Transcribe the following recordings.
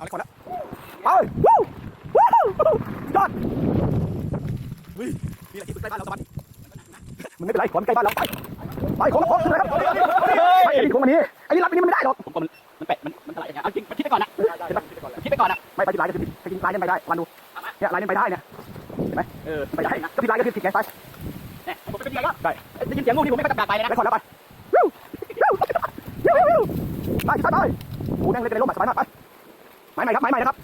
เอาเลยคนละไปวู้วู้ยอดวิ่งนี่แหละที่สุดใกล้บ้านเราตะวันมึงไม่เป็นไรขอมันใกล้บ้านเราไปไปของของขึ้นเลยครับไปไอ้นี่ของมันนี้ไอ้นี่รับอันนี้มันไม่ได้หรอกผมก็มันมันแปะมันมันถลายอย่างเงี้ยเอาจริงมันคิดไปก่อนนะเห็นปะคิดไปก่อนนะไม่ไปผิดลายก็คือผิดไปกินลายนั้นไปได้วันดูเนี่ยลายนั้นไปได้เนี่ยเห็นไหมเออไปได้นะก็ผิดลายก็คือผิดไงไปเนี่ยผมเป็นยังไงก็ได้ได้ยินเสียงงูนี่ผมไม่กระตักไปเลยนะแล้วขอแล้วไปวิววิววิววิวไปไปไปโอ้แม่งเลยเป็นลมสบายมากไป ไม้ใหม่ครับไม้ใหม่นะครับ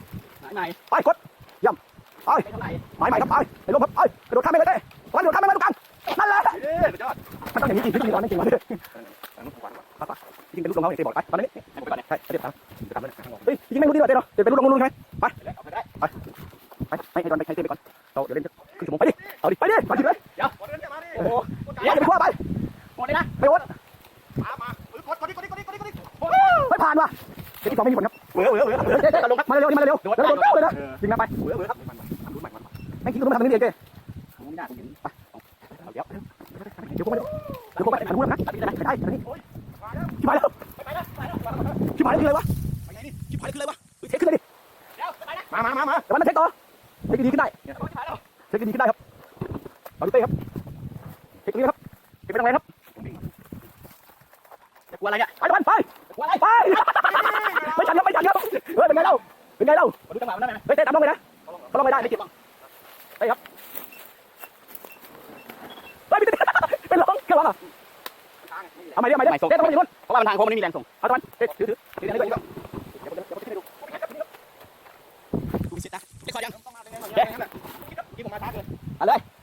ไหนไปกดย่ำไปไปเท่าไหร่ไม้ใหม่ครับไปไอ้ลมครับไปกระโดดข้ามไปเลยเต้วันกระโดดข้ามไปเลยตรงกลางนั่นแหละเออสุดยอดมันต้องอย่างนี้จริงจริงตอนนั้นจริงวันนี้จริงเป็นลูกน้องเต้บอกไปตอนนี้ให้ผมไปก่อนเนี่ยใช่เดี๋ยวทำทำเลยเฮ้ยจริงไม่รู้ดีหรอเต้เนาะเดี๋ยวเป็นลูกน้องลุงใช่ไหมไปเอาไปได้ไปให้ให้ตอนไปให้เต้ไปก่อนเราเดี๋ยวเล่นครึ่งชั่วโมงไปดิเอาดิไปดิไปดิเลยเดี๋ยวโอ้โหอย่าไปขั้วไปหมดเลยนะไปโอ๊ตมามากดกดดิกดดิกดดิกดดิกดดิไม่ผ่านว่ะเดี๋ยวที่สองไม่มีผลครับ เวออเออเออเต้เต้ลงครับมาเร็วๆมาเร็วๆเร็วๆเลยนะยิงมาไปเออเออครับไม่คิดว่ามันทำนี่เองเต้ไม่ได้ผมเห็นเดี๋ยวเดี๋ยวผมไปเดี๋ยวผมไปทางนู้นนะไม่ได้ไม่ได้ทางนี้ชิบหายแล้วไปแล้วไปแล้วชิบหายแล้วคืออะไรวะไปไหนนี่ชิบหายเลยคืออะไรวะเช็คขึ้นเลยดิเดี๋ยวไปนะมามามามาแต่ว่านั่นเช็คต่อเช็คดีขึ้นได้ชิบหายแล้วเช็คดีขึ้นได้ครับเอาดูเต้ครับเช็คตรงนี้ครับเช็คไปทางไหนครับจะกลัวอะไรเนี่ยไปตะวันไปไปไม่ทัน ครับไม่ทันครับเฮ้ยเป็นไงเล่าเป็นไงเล่าดูจังหวะมันได้ไหมเฮ้ยเต้ตามน้องเลยนะเขาลงไม่ได้ไม่เก็บบ้างเฮ้ยครับเฮ้ยเป็นร้องแค่ร้องอะเอาใหม่ดิเอาใหม่ดิเต้ต้องไปนู่นเพราะว่ามันทางโค้งมันไม่มีแรงส่งเอาตะวันเต้ถือถือถืออันนี้ก่อนเดี๋ยวเดี๋ยวเดี๋ยวให้ดูดูสิตาไม่คอยยังเด้ที่ผมมาช้าเกินเอาเลยพลังครับไม่ได้ยี่เต้กดได้ไม่เป็นไร